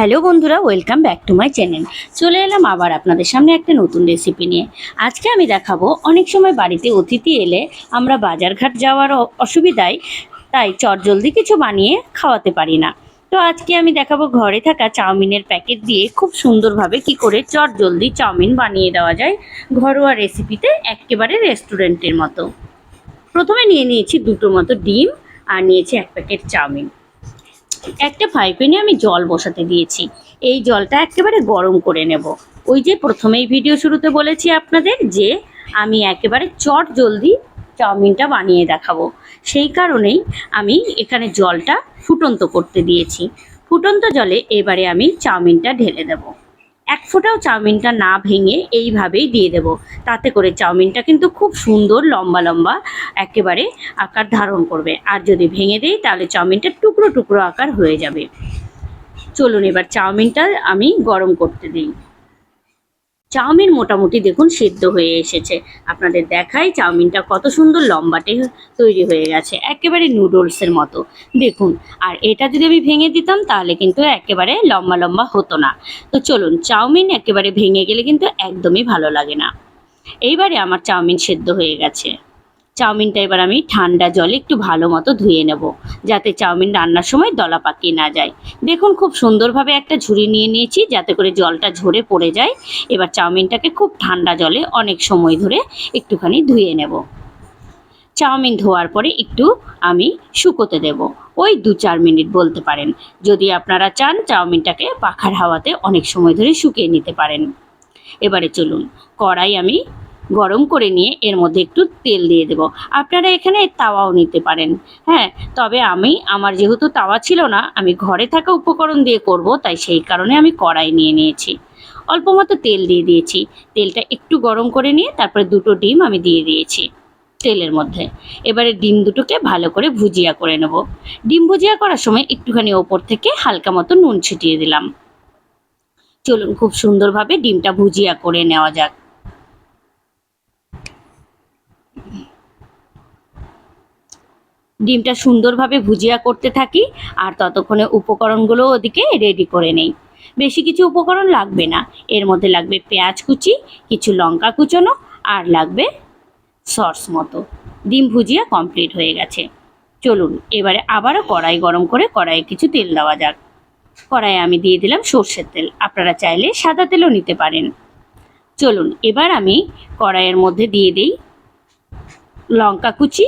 Hello বন্ধুরা welcome back to my channel চলে এলাম আবার আপনাদের সামনে একটা নতুন রেসিপি নিয়ে। আজকে আমি দেখাবো, অনেক সময় বাড়িতে অতিথি এলে আমরা বাজারঘাট যাওয়ার অসুবিধায় তাই চটজলদি কিছু বানিয়ে খাওয়াতে পারি না। তো আজকে আমি দেখাবো ঘরে থাকা চাউমিনের প্যাকেট দিয়ে খুব সুন্দরভাবে কি করে চটজলদি চাউমিন বানিয়ে দেওয়া যায় ঘরোয়া রেসিপিতে একেবারে রেস্টুরেন্টের মতো। প্রথমে নিয়ে নিয়েছি দুটো মতো ডিম আর নিয়েছি এক প্যাকেট চাউমিন। একটা ফাইপেনে আমি জল বসাতে দিয়েছি। এই জলটা একেবারে গরম করে নেব। ওই যে প্রথমেই ভিডিও শুরুতে বলেছি আপনাদের যে, আমি একেবারে চট জলদি চাউমিনটা বানিয়ে দেখাবো। সেই কারণেই আমি এখানে জলটা ফুটন্ত করতে দিয়েছি। ফুটন্ত জলে এবারে আমি চাউমিনটা ঢেলে দেব। এক ফোঁটাও চাউমিনটা না ভেঙে এইভাবেই দিয়ে দেব। তাতে করে চাউমিনটা কিন্তু খুব সুন্দর, লম্বা লম্বা একেবারে আকার ধারণ করবে। আর যদি ভেঙে দেই, তাহলে চাউমিনটা টুকরো টুকরো আকার হয়ে যাবে। চলুন এবার চাউমিনটা আমি গরম করতে দিই। চাউমিন মোটামুটি দেখুন সিদ্ধ হয়ে এসেছে। আপনাদের দেখাই চাউমিনটা কত সুন্দর লম্বাটে তৈরি হয়ে গেছে, একেবারে নুডলসের মতো। দেখুন, আর এটা যদি আমি ভেঙে দিতাম তাহলে কিন্তু একেবারে লম্বা লম্বা হতো না। তো চলুন, চাউমিন একেবারে ভেঙে গেলে কিন্তু একদমই ভালো লাগে না। এইবারে আমার চাউমিন সেদ্ধ হয়ে গেছে। চাউমিনটা এবার আমি ঠান্ডা জলে একটু ভালো মতো ধুয়ে নেব, যাতে চাউমিন রান্নার সময় দলা পাকিয়ে না যায়। দেখুন, খুব সুন্দরভাবে একটা ঝুড়ি নিয়ে নিয়েছি, যাতে করে জলটা ঝরে পড়ে যায়। এবার চাউমিনটাকে খুব ঠান্ডা জলে অনেক সময় ধরে একটুখানি ধুয়ে নেব। চাউমিন ধোয়ার পরে একটু আমি শুকোতে দেব। ওই দু চার মিনিট বলতে পারেন। যদি আপনারা চান, চাউমিনটাকে পাখার হাওয়াতে অনেক সময় ধরে শুকিয়ে নিতে পারেন। এবারে চলুন, কড়াই আমি গরম করে নিয়ে এর মধ্যে একটু তেল দিয়ে দেব। আপনারা এখানে তাওয়াও নিতে পারেন। হ্যাঁ তবে আমি, আমার যেহেতু তাওয়া ছিল না, আমি ঘরে থাকা উপকরণ দিয়ে করব, তাই সেই কারণে আমি কড়াই নিয়ে নিয়েছি। অল্প মতো তেল দিয়ে দিয়েছি। তেলটা একটু গরম করে নিয়ে তারপরে দুটো ডিম আমি দিয়ে দিয়েছি তেলের মধ্যে। এবারে ডিম দুটোকে ভালো করে ভুজিয়া করে নেব। ডিম ভুজিয়া করার সময় একটুখানি ওপর থেকে হালকা মতো নুন ছিটিয়ে দিলাম। চলুন, খুব সুন্দরভাবে ডিমটা ভুজিয়া করে নেওয়া যাক। ডিমটা সুন্দরভাবে ভুজিয়া করতে থাকি আর ততক্ষণে উপকরণগুলো ওদিকে রেডি করে নেই। বেশি কিছু উপকরণ লাগবে না। এর মধ্যে লাগবে পেঁয়াজ কুচি, কিছু লঙ্কা কুচোনো আর লাগবে সস মতো। ডিম ভুজিয়া কমপ্লিট হয়ে গেছে। চলুন, এবারে আবারও কড়াই গরম করে কড়াইয়ে কিছু তেল দেওয়া যাক। কড়াইয়ে আমি দিয়ে দিলাম সর্ষের তেল। আপনারা চাইলে সাদা তেলও নিতে পারেন। চলুন, এবার আমি কড়াইয়ের মধ্যে দিয়ে দিই লঙ্কা কুচি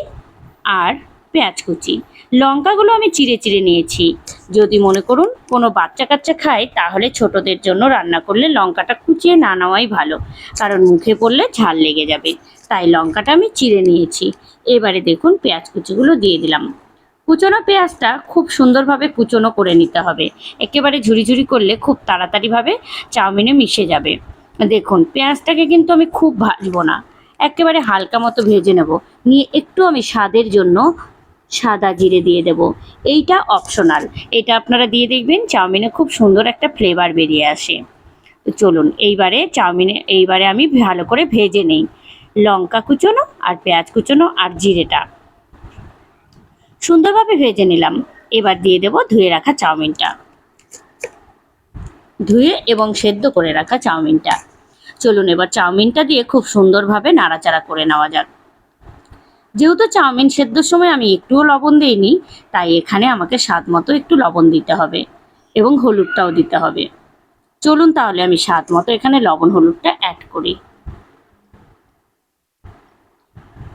আর পেঁয়াজ কুচি। লঙ্কাগুলো আমি চিড়ে চিড়ে নিয়েছি। যদি মনে করুন কোনো বাচ্চা কাচ্চা খায়, তাহলে ছোটদের জন্য রান্না করলে লঙ্কাটা কুচিয়ে না নেওয়াই ভালো। কারণ মুখে পড়লে ঝাল লেগে যাবে। তাই লঙ্কাটা আমি চিড়ে নিয়েছি। এবারে দেখুন পেঁয়াজ কুচিগুলো দিয়ে দিলাম। কুচনো পেঁয়াজটা খুব সুন্দরভাবে কুচনো করে নিতে হবে। একেবারে ঝুরি ঝুরি করলে খুব তাড়াতাড়িভাবে চাউমিনে মিশে যাবে। দেখুন, পেঁয়াজটাকে কিন্তু আমি খুব ভাজবো না। একেবারে হালকা মতো ভেজে নেব। নিয়ে একটু আমি স্বাদের জন্য সাদা জিরে দিয়ে দেব। এইটা অপশনাল এটা আপনারা দিয়ে দেখবেন চাউমিনে খুব সুন্দর একটা ফ্লেভার বেরিয়ে আসে। চলুন, এইবারে চাউমিনে, এইবারে আমি ভালো করে ভেজে নেই। লঙ্কা কুচোনো আর পেঁয়াজ কুচোনো আর জিরেটা। সুন্দরভাবে ভেজে নিলাম। এবার দিয়ে দেব ধুয়ে রাখা চাউমিনটা। ধুয়ে এবং সেদ্ধ করে রাখা চাউমিনটা। চলুন, এবার চাউমিনটা দিয়ে খুব সুন্দরভাবে নাড়াচাড়া করে নেওয়া যাক। যেহেতু চাউমিন সেদ্ধর সময় আমি একটুও লবণ দিইনি, তাই এখানে আমাকে স্বাদ মতো একটু লবণ দিতে হবে এবং হলুদটাও দিতে হবে। চলুন তাহলে আমি স্বাদ মতো এখানে লবণ হলুদটা অ্যাড করি।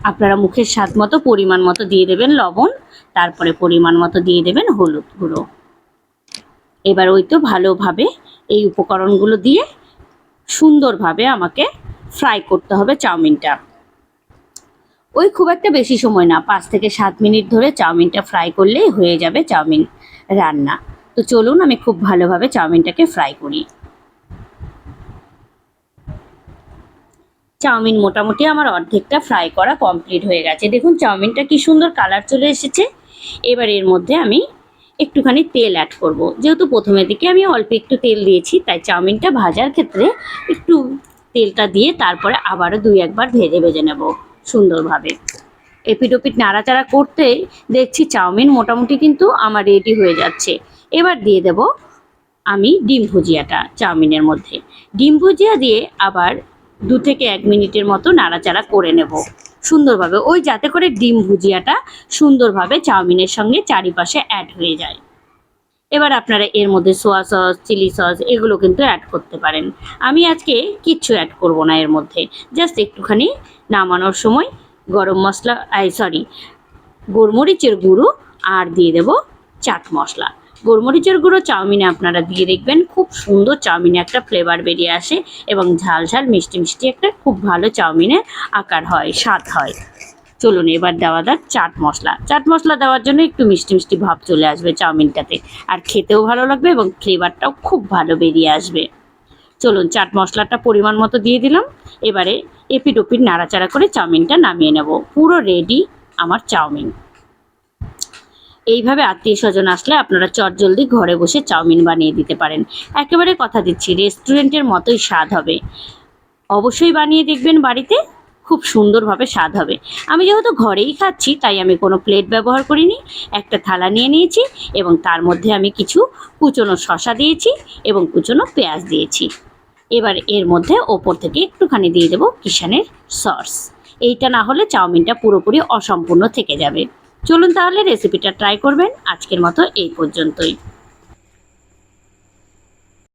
আপনারা মুখের স্বাদ মতো পরিমাণ মতো দিয়ে দেবেন লবণ, তারপরে পরিমাণ মতো দিয়ে দেবেন হলুদ গুঁড়ো। এবার ওই তো ভালোভাবে এই উপকরণগুলো দিয়ে সুন্দরভাবে আমাকে ফ্রাই করতে হবে চাউমিনটা। ওই খুব একটা বেশি সময় না, পাঁচ থেকে সাত মিনিট ধরে চাউমিনটা ফ্রাই করলেই হয়ে যাবে চাউমিন রান্না। তো চলুন আমি খুব ভালোভাবে চাউমিনটাকে ফ্রাই করি। চাউমিন মোটামুটি আমার অর্ধেকটা ফ্রাই করা কমপ্লিট হয়ে গেছে। দেখুন চাউমিনটা কি সুন্দর কালার চলে এসেছে। এবার এর মধ্যে আমি একটুখানি তেল অ্যাড করব। যেহেতু প্রথমের দিকে আমি অল্প একটু তেল দিয়েছি, তাই চাউমিনটা ভাজার ক্ষেত্রে একটু তেলটা দিয়ে তারপরে আবারও দুই একবার ভেজে ভেজে নেব। সুন্দরভাবে। এপিট ওপিট নাড়াচাড়া করতেই দেখছি চাউমিন মোটামুটি কিন্তু আমার রেডি হয়ে যাচ্ছে। এবার দিয়ে দেব আমি ডিম ভুজিয়াটা চাউমিনের মধ্যে। ডিম ভুজিয়া দিয়ে আবার দু থেকে এক মিনিটের মতো নাড়াচাড়া করে নেব। সুন্দরভাবে, ওই যাতে করে ডিম ভুজিয়াটা সুন্দরভাবে চাউমিনের সঙ্গে চারিপাশে অ্যাড হয়ে যায়। এবার আপনারা এর মধ্যে সোয়া সস চিলি সস এগুলো কিন্তু অ্যাড করতে পারেন। আমি আজকে কিচ্ছু অ্যাড করব না এর মধ্যে। জাস্ট একটুখানি নামানোর সময় গরম মশলা, আই সরি গোলমরিচের গুঁড়ো আর দিয়ে দেব চাট মশলা। গোলমরিচের গুঁড়ো চাউমিনে আপনারা দিয়ে দেখবেন খুব সুন্দর চাউমিনে একটা ফ্লেভার বেরিয়ে আসে এবং ঝাল ঝাল মিষ্টি মিষ্টি একটা খুব ভালো চাউমিনের আকার হয়, স্বাদ হয়। চলুন, এবার দেওয়া যাক চাট মশলা। চাট মশলা দেওয়ার জন্য একটু মিষ্টি মিষ্টি ভাব চলে আসবে চাউমিনটাতে। আর খেতেও ভালো লাগবে এবং ফ্লেভারটাও খুব ভালো বেরিয়ে আসবে। চলুন, চাট মশলাটা পরিমাণ মতো দিয়ে দিলাম। এবারে এপিট ওপিট নাড়াচাড়া করে চাউমিনটা নামিয়ে নেব। পুরো রেডি আমার চাউমিন। এইভাবে আত্মীয় স্বজন আসলে আপনারা চটজলদি ঘরে বসে চাউমিন বানিয়ে দিতে পারেন। একেবারে কথা দিচ্ছি রেস্টুরেন্টের মতোই স্বাদ হবে। অবশ্যই বানিয়ে দেখবেন বাড়িতে। খুব সুন্দরভাবে স্বাদ হবে। আমি যেহেতু ঘরেই খাচ্ছি, তাই আমি কোনো প্লেট ব্যবহার করিনি। একটা থালা নিয়ে নিয়েছি এবং তার মধ্যে আমি কিছু কুচনো শশা দিয়েছি এবং কুচনো পেঁয়াজ দিয়েছি। এবার এর মধ্যে ওপর থেকে একটুখানি দিয়ে দেবো কিষানের সস এইটা না হলে চাউমিনটা পুরোপুরি অসম্পূর্ণ থেকে যাবে। চলুন তাহলে রেসিপিটা ট্রাই করবেন। আজকের মতো এই পর্যন্তই।